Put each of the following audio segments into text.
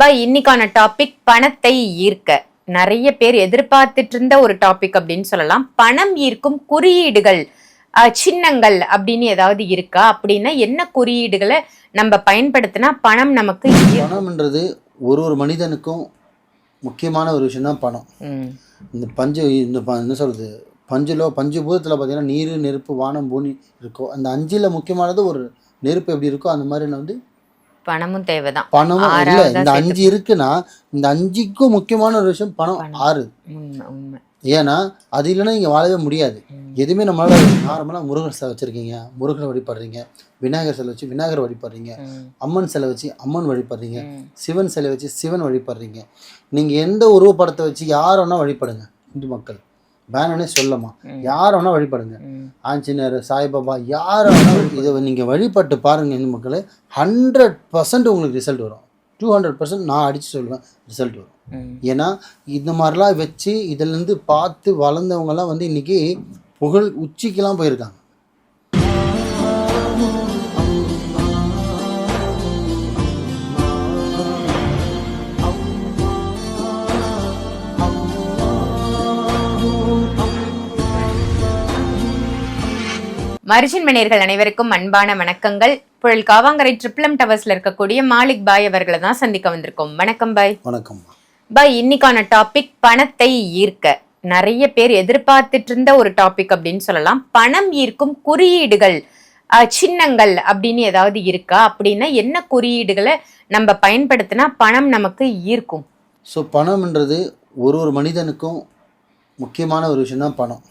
By இன்னைக்கான topic பணத்தை ஈர்க்க. நிறைய பேர் எதிர்பார்த்துட்டு இருந்த ஒரு டாபிக் அப்படின்னு சொல்லலாம். பணம் ஈர்க்கும் குறியீடுகள் சின்னங்கள் அப்படின்னு ஏதாவது இருக்கா? அப்படின்னா என்ன குறியீடுகளை நம்ம பயன்படுத்தினா பணம் நமக்கு? பணம்ன்றது ஒரு ஒரு மனிதனுக்கும் முக்கியமான ஒரு விஷயம் தான் பணம் இந்த பஞ்சு இந்த என்ன சொல்கிறது பஞ்சுலோ பஞ்சு பூதத்தில் பார்த்தீங்கன்னா நீர் நெருப்பு வானம் பூமி இருக்கும் அந்த அஞ்சில் முக்கியமானது ஒரு நெருப்பு எப்படி இருக்கோ அந்த மாதிரி வந்து பணமும் தேவைதான். பணமும் இல்லை இந்த அஞ்சு இருக்குன்னா இந்த அஞ்சுக்கும் முக்கியமான ஒரு விஷயம் பணம். ஆறு. ஏன்னா அது இல்லைன்னா இங்கே வாழவே முடியாது. எதுவுமே நம்மளால நார்மலாக முருகர் சிலை வச்சுருக்கீங்க முருகனை வழிபடுறீங்க விநாயகர் சிலை வச்சு விநாயகர் வழிபடுறீங்க அம்மன் சிலை வச்சு அம்மன் வழிபடுறீங்க சிவன் சிலை வச்சு சிவன் வழிபடுறீங்க. நீங்கள் எந்த உருவப்படத்தை வச்சு யார் வேணால் வழிபடுங்க இந்து மக்கள். வேணும்னே சொல்லமா யார் வேணால் வழிபடுங்க. ஆஞ்சநேயர் சாய்பாபா யார் வேணால் இதை நீங்கள் வழிபட்டு பாருங்கள் இந்து மக்களே. ஹண்ட்ரட் பர்சன்ட் உங்களுக்கு ரிசல்ட் வரும். டூ ஹண்ட்ரட் பர்சன்ட் நான் அடித்து சொல்லுவேன் ரிசல்ட் வரும். ஏன்னா இந்த மாதிரிலாம் வச்சு இதிலேருந்து பார்த்து வளர்ந்தவங்கலாம் வந்து இன்னைக்கு புகழ் உச்சிக்கெல்லாம் போயிருக்காங்க. மரிஜின் மணியர்கள் அனைவருக்கும் அன்பான வணக்கங்கள். புழல் காவாங்கரை ட்ரிப்ளம் டவர்ஸ்ல இருக்கக்கூடிய மாலிக் பாய் அவர்களை தான் சந்திக்க வந்திருக்கோம். வணக்கம் பாய். வணக்கம்மா பாய் இன்னைக்கான டாபிக் பணத்தை ஈர்க்க. நிறைய பேர் எதிர்பார்த்துட்டு இருந்த ஒரு டாபிக் அப்படின்னு சொல்லலாம். பணம் ஈர்க்கும் குறியீடுகள் சின்னங்கள் அப்படின்னு ஏதாவது இருக்கா? அப்படின்னா என்ன குறியீடுகளை நம்ம பயன்படுத்தினா பணம் நமக்கு ஈர்க்கும்? ஸோ பணம்ன்றது ஒரு ஒரு மனிதனுக்கும் முக்கியமான ஒரு விஷயம் தான் பணம்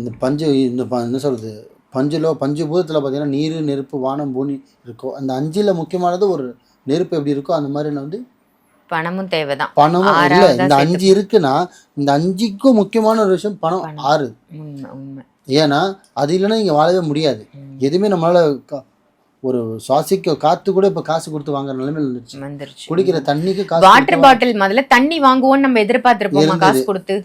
இந்த பஞ்சு இந்த என்ன சொல்கிறது பஞ்சுலோ பஞ்சு பூதத்தில் பார்த்தீங்கன்னா நீர் நெருப்பு வானம் பூமி இருக்கும் அந்த அஞ்சில் முக்கியமானது ஒரு நெருப்பு எப்படி இருக்கோ அந்த மாதிரி வந்து பணமும் தேவைதான். பணமும் இல்லை இந்த அஞ்சு இருக்குன்னா இந்த அஞ்சுக்கும் முக்கியமான ஒரு விஷயம் பணம் பணம். ஆறு. ஏன்னா அது இல்லைன்னா இங்கே வாழவே முடியாது. எதுவுமே நம்மளால ஒரு சுவாசிக்க காத்து கூட இப்போ காசு கொடுத்து வாங்குற நிலைமையில் இருந்துச்சு வந்துருச்சு. குடிக்கிற தண்ணிக்கு காசு வாட்டர் பாட்டில் முதல்ல தண்ணி வாங்குவோம்னு நம்ம எதிர்பார்த்திருப்போமா. காசு கொடுத்து.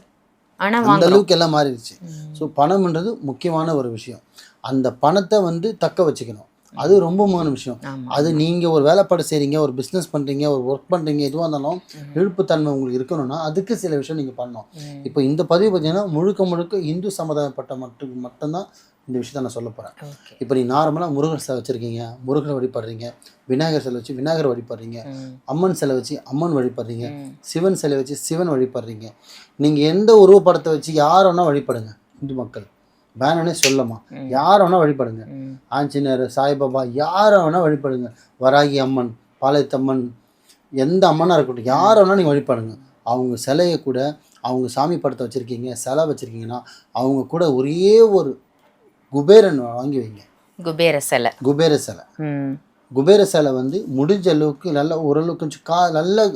அந்த அளவுக்கு எல்லாம் மாறிடுச்சு. ஸோ பணம்ன்றது முக்கியமான ஒரு விஷயம். அந்த பணத்தை வந்து தக்க வச்சுக்கணும். அது ரொம்ப முக்கியமான விஷயம். அது நீங்கள் ஒரு வேலைப்பாடு செய்கிறீங்க ஒரு பிஸ்னஸ் பண்ணுறீங்க ஒரு ஒர்க் பண்ணுறீங்க எதுவாக இருந்தாலும் இழுப்புத்தன்மை உங்களுக்கு இருக்கணும்னா அதுக்கு சில விஷயம் நீங்கள் பண்ணணும். இப்போ இந்த பதிவு பார்த்தீங்கன்னா முழுக்க முழுக்க இந்து சமுதாயப்பட்ட மட்டும் மட்டும்தான் இந்த விஷயத்த நான் சொல்ல போகிறேன். இப்போ நீ நார்மலாக முருகர் சிலை வச்சுருக்கீங்க முருகனை வழிபடுறீங்க விநாயகர் சிலை வச்சு விநாயகர் வழிபடுறீங்க அம்மன் சிலை வச்சு அம்மன் வழிபடுறீங்க சிவன் சிலை வச்சு சிவன் வழிபடுறீங்க. நீங்கள் எந்த உருவப்படத்தை வச்சு யார் வேணால் வழிபடுங்க இந்து மக்கள். வேணும்னே சொல்லமா யார் வேணால் வழிபடுங்க. ஆஞ்சநேயர் சாய்பாபா யாரை வேணால் வழிபடுங்க. வராகி அம்மன் பாளையத்தம்மன் எந்த அம்மனாக இருக்கட்டும் யாரை வேணால் நீங்கள் வழிபடுங்க. அவங்க சிலையை கூட அவங்க சாமி படத்தை வச்சுருக்கீங்க சிலை வச்சுருக்கீங்கன்னா அவங்க கூட ஒரே ஒரு குபேரன் வாங்கி வைங்க. குபேர சிலை. குபேர சிலை. குபேர சிலை வந்து முடிஞ்ச அளவுக்கு நல்ல ஓரளவுக்கு கொஞ்சம் கா நல்ல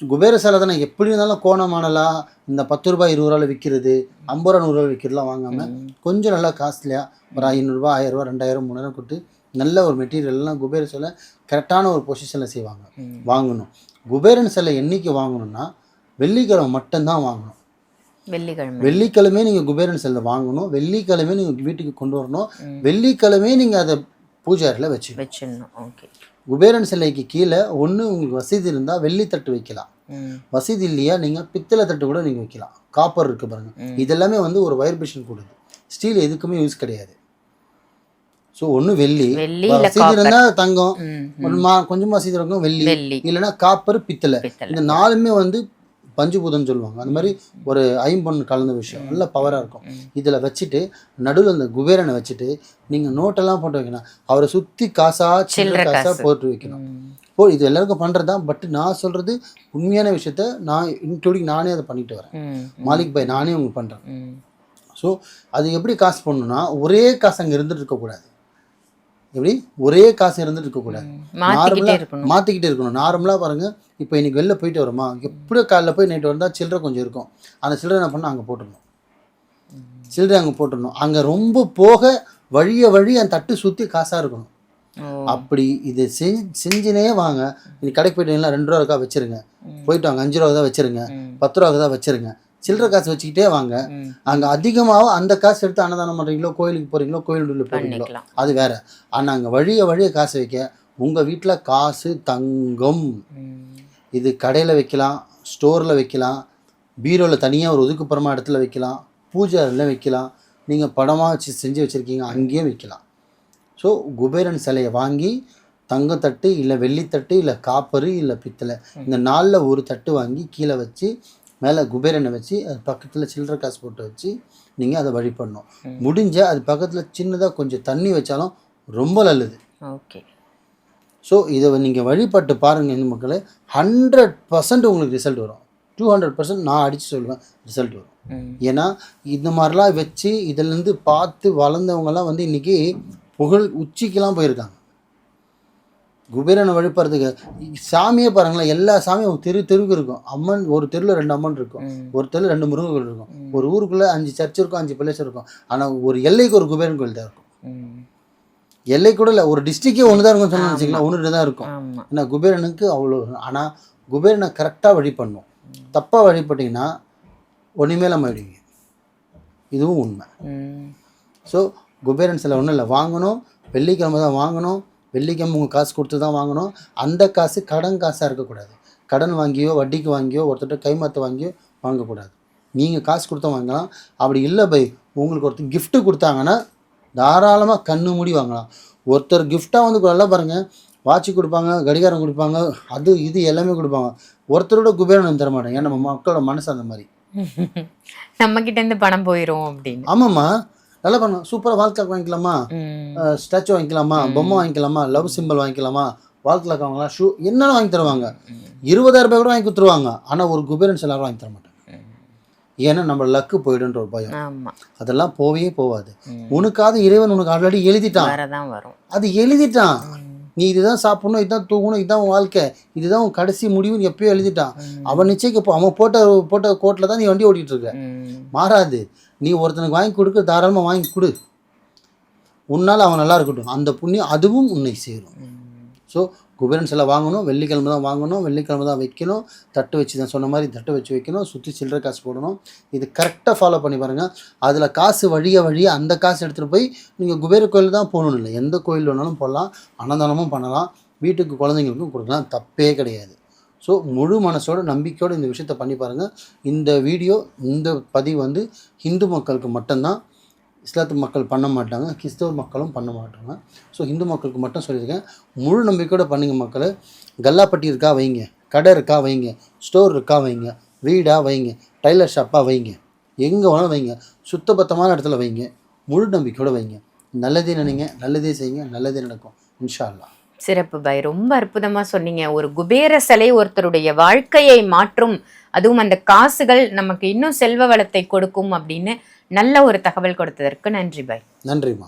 குபேர சிலை தானே எப்படி இருந்தாலும் கோணமானலா இந்த பத்து ரூபாய் இருபது ரூபாயில் விற்கிறது ஐம்பது ரூபா நூறுரூவா விற்கிறதுலாம் வாங்காமல் கொஞ்சம் நல்லா காஸ்ட்லியாக ஒரு ஐநூறுரூவா ஆயிரரூவா ரெண்டாயிரம் மூணாயிரம் கொடுத்து நல்ல ஒரு மெட்டீரியல்லாம் குபேர சிலை கரெக்டான ஒரு பொசிஷனில் செய்வாங்க. வாங்கணும். குபேரன் சிலை என்னைக்கு வாங்கணும்னா வெள்ளிக்கிழமை மட்டும்தான் வாங்கணும். வெள்ளிக்கிழமை. வெள்ளிக்கிழமை நீங்கள் குபேரன் சிலை வாங்கணும். வெள்ளிக்கிழமை நீங்கள் வீட்டுக்கு கொண்டு வரணும். ம், வெள்ளிக்கிழமை நீங்கள் அதை பூஜை அறையில் வச்சு வச்சிடணும். ஓகே குபேரன் சிலைக்கு கீழே ஒன்று உங்களுக்கு வசதி இருந்தால் வெள்ளித்தட்டு வைக்கலாம். ம், வசதி இல்லையா நீங்கள் பித்தளை தட்டு கூட நீங்கள் வைக்கலாம். காப்பர் இருக்குது பாருங்க. ம். இதெல்லாமே வந்து ஒரு வைப்ரேஷன் கொடுது. ஸ்டீல் எதுக்குமே யூஸ் கிடையாது. ஸோ ஒன்று வெள்ளி. வெள்ளி வசதி இருந்தால் தங்கம். ம், ஒரு மா கொஞ்சம் வசதி இருக்கும் வெள்ளி. வெள்ளி. இல்லைன்னா காப்பர் பித்தளை. பித்தளை. இந்த நாலுமே வந்து பஞ்சுபூதம்னு சொல்லுவாங்க. அந்த மாதிரி ஒரு ஐம்பொன் கலந்த விஷயம். நல்ல பவராக இருக்கும். இதில் வச்சுட்டு நடுவில் அந்த குபேரனை வச்சுட்டு நீங்கள் நோட்டெல்லாம் போட்டு வைக்கணும். அவரை சுற்றி காசா சில்லற சில்லறை காசா காசு. போட்டு வைக்கணும். ஓ இது எல்லாருக்கும் பண்ணுறது தான். பட் நான் சொல்கிறது உண்மையான விஷயத்த நான் இன்க்ளூடிங் நானே அதை பண்ணிட்டு வரேன். மாலிக் பாய் நானே உங்களுக்கு பண்ணுறேன் ஸோ அது எப்படி காசு பண்ணணும்னா ஒரே காசு அங்கே இருந்துட்டு இருக்கக்கூடாது. எப்படி? ஒரே காசு இருந்துட்டு இருக்கக்கூடாது நார்மலாக இருக்கணும். மாற்றிக்கிட்டே இருக்கணும். நார்மலாக பாருங்கள் இப்போ இன்னைக்கு வெளில போயிட்டு வரோமா? எப்படியோ காலைல போய் நைட்டு வந்தால் சில்லறை கொஞ்சம் இருக்கும். அந்த சில்லறை என்ன பண்ணால் அங்கே போட்டுடணும். சில்லறை அங்கே போட்டுடணும். அங்கே ரொம்ப போக வழிய வழி அந்த தட்டு சுற்றி காசாக இருக்கணும். அப்படி இது செஞ்சு செஞ்சுனே வாங்க. இன்னைக்கு கடைக்கு போயிட்டீங்களா ரெண்டு ரூபா இருக்கா? வச்சிருங்க. போயிட்டு வாங்க. அஞ்சு ரூபா தான் வச்சிருங்க. பத்து ரூபா தான் வச்சிருங்க. சில்லறை காசு வச்சுக்கிட்டே வாங்க. அங்கே அதிகமாக அந்த காசு எடுத்து அன்னதானம் பண்ணுறீங்களோ கோயிலுக்கு போகிறீங்களோ கோயில் உள்ள போகிறீங்களோ அது வேற. ஆனால் அங்கே வழிய வழிய காசு வைக்க உங்கள் வீட்டில் காசு தங்கம். இது கடையில் வைக்கலாம் ஸ்டோரில் வைக்கலாம் பீரோவில் தனியாக ஒரு ஒதுக்குப்புறமா இடத்துல வைக்கலாம் பூஜை அறையில் வைக்கலாம் நீங்கள் படமாக வச்சு செஞ்சு வச்சுருக்கீங்க அங்கேயும் வைக்கலாம். ஸோ குபேரன் சிலையை வாங்கி தங்கத்தட்டு இல்லை வெள்ளித்தட்டு இல்லை காப்பரு இல்லை பித்தளை இந்த நாலில் ஒரு தட்டு வாங்கி கீழே வச்சு மேலே குபேரனை வச்சு அது பக்கத்தில் சில்லறை காசு போட்டு வச்சு நீங்கள் அதை வழிபடணும் முடிஞ்ச அது பக்கத்தில் சின்னதாக கொஞ்சம் தண்ணி வச்சாலும் ரொம்ப நல்லது. ஓகே. ஸோ இதை நீங்கள் வழிபட்டு பாருங்கள் இந்த மக்களே. ஹண்ட்ரட் பர்சன்ட் உங்களுக்கு ரிசல்ட் வரும். டூ ஹண்ட்ரட் பர்சன்ட் நான் அடித்து சொல்லுவேன் ரிசல்ட் வரும். ஏன்னா இந்த மாதிரிலாம் வச்சு இதிலேருந்து பார்த்து வளர்ந்தவங்கலாம் வந்து இன்றைக்கி புகழ் உச்சிக்கெல்லாம் போயிருக்காங்க. குபேரனை வழிபடுறதுக்கு சாமியே பாருங்களேன் எல்லா சாமியும் தெரு தெருவுக்கு இருக்கும். அம்மன் ஒரு தெருவில் ரெண்டு அம்மன் இருக்கும். ஒரு தெருவில் ரெண்டு முருகன் இருக்கும். ஒரு ஊருக்குள்ளே அஞ்சு சர்ச் இருக்கும் அஞ்சு பிளேஸ் இருக்கும். ஆனால் ஒரு எல்லைக்கு ஒரு குபேரன் கோயில் தான் இருக்கும். எல்லை கூட இல்லை ஒரு டிஸ்ட்ரிக்டே ஒன்று தான் இருக்கும் சொன்னு வச்சுக்கலாம் ஒன்று தான் இருக்கும். ஏன்னா குபேரனுக்கு அவ்வளோ ஆனால் குபேரனை கரெக்டாக வழிபடணும். தப்பாக வழிபட்டிங்கன்னா ஒன்றுமே ஆயிடுவீங்க இதுவும் உண்மை. ஸோ குபேரன் சில ஒன்றும் இல்லை வாங்கணும். வெள்ளிக்கிழமை தான் வாங்கணும். வெள்ளிக்கிழமை உங்கள் காசு கொடுத்து தான் வாங்கணும். அந்த காசு கடன் காசாக இருக்கக்கூடாது. கடன் வாங்கியோ வட்டிக்கு வாங்கியோ ஒருத்தர்கிட்ட கைமாற்ற வாங்கியோ வாங்கக்கூடாது. நீங்கள் காசு கொடுத்தா வாங்கலாம். அப்படி இல்லை பை உங்களுக்கு ஒருத்தர் gift கொடுத்தாங்கன்னா தாராளமாக கண்ணு மூடி வாங்கலாம். ஒருத்தர் கிஃப்டாக வந்து நல்லா பாருங்கள் வாட்சி கொடுப்பாங்க கடிகாரம் கொடுப்பாங்க அது இது எல்லாமே கொடுப்பாங்க. ஒருத்தரோட குபேரன் தர மாட்டாங்க. ஏன்னா நம்ம மக்களோட மனசு அந்த மாதிரி. நம்ம கிட்ட இருந்து பணம் போயிரும் அப்படின்னு. ஆமாம்மா. நல்லா பண்ணலாம் சூப்பராக வாழ்க்கை வாங்கிக்கலாமா? ம். ஸ்டாச்சு வாங்கிக்கலாமா? பொம்மை வாங்கிக்கலாமா? லவ் சிம்பிள் வாங்கிக்கலாமா? வாழ்க்கையில் வாங்கலாம் ஷூ என்னென்ன வாங்கி தருவாங்க? இருபதாயிரம் ரூபாய் கூட வாங்கி கொடுத்துருவாங்க. ஆனால் ஒரு குபேரன் சிலர் வாங்கி தர மாட்டாங்க ஏன்னா நம்ம லக்கு போயிடுன்ற ஒரு பயம். அதெல்லாம் போவே போகாது ம். உனக்காவது இறைவன் உனக்கு ஆல்ரெடி எழுதிட்டான். அது எழுதிட்டான். நீ இதுதான் சாப்பிடணும் இதுதான் தூங்கணும் இதுதான் உன் வாழ்க்கை. இதுதான் உன் கடைசி முடிவுன்னு எப்பயோ எழுதிட்டான். அவன் நிச்சயிக்க அவன் போட்ட போட்ட கோட்டில் தான் நீ வண்டி ஓட்டிகிட்டு இருக்க. மாறாது. நீ ஒருத்தனுக்கு வாங்கி கொடுக்க தாராளமாக வாங்கி கொடு. உன்னால் அவன் நல்லா இருக்கட்டும். அந்த புண்ணியம் அதுவும் உன்னை சேரும். ஸோ குபேரன் சிலை வாங்கணும் வெள்ளிக்கிழமை தான் வாங்கணும் வெள்ளிக்கிழமை தான் வைக்கணும் தட்டு வச்சு தான் சொன்ன மாதிரி தட்டு வச்சு வைக்கணும் சுற்றி சில்லற காசு போடணும். இது கரெக்டாக ஃபாலோ பண்ணி பாருங்கள் அதில் காசு வழிய வழிய அந்த காசு எடுத்துகிட்டு போய் நீங்கள் குபேர கோயில் தான் போகணும் இல்லை. எந்த கோயில் வேணாலும் போடலாம் அன்னதானமும் பண்ணலாம் வீட்டுக்கு குழந்தைங்களுக்கும் கொடுக்கலாம் தப்பே கிடையாது. ஸோ முழு மனசோட நம்பிக்கையோடு இந்த விஷயத்த பண்ணி பாருங்கள் இந்த வீடியோ இந்த பதிவு வந்து இந்து மக்களுக்கு மட்டும்தான். இஸ்லாத்து மக்கள் பண்ண மாட்டாங்க கிறிஸ்தவ மக்களும் பண்ண மாட்டாங்க. ஸோ இந்து மக்களுக்கு மட்டும் சொல்லியிருக்கேன். முழு நம்பிக்கையோட பண்ணுங்க மக்கள். கல்லாப்பட்டி இருக்கா வைங்க கடை இருக்கா வைங்க ஸ்டோர் இருக்கா வைங்க வீடாக வைங்க டைலர் ஷாப்பாக வைங்க எங்கே வேணாலும் வைங்க சுத்தபத்தமான இடத்துல வைங்க முழு நம்பிக்கையோட வைங்க. நல்லதே நினைங்க நல்லதே செய்யுங்க நல்லதே நடக்கும் இன்ஷா அல்லாஹ் சிறப்பு பாய். ரொம்ப அற்புதமாக சொன்னீங்க. ஒரு குபேர சிலை ஒருத்தருடைய வாழ்க்கையை மாற்றும். அதுவும் அந்த காசுகள் நமக்கு இன்னும் செல்வ வளத்தை கொடுக்கும் அப்படின்னு நல்ல ஒரு தகவல் கொடுத்ததற்கு நன்றி பாய் நன்றிம்மா.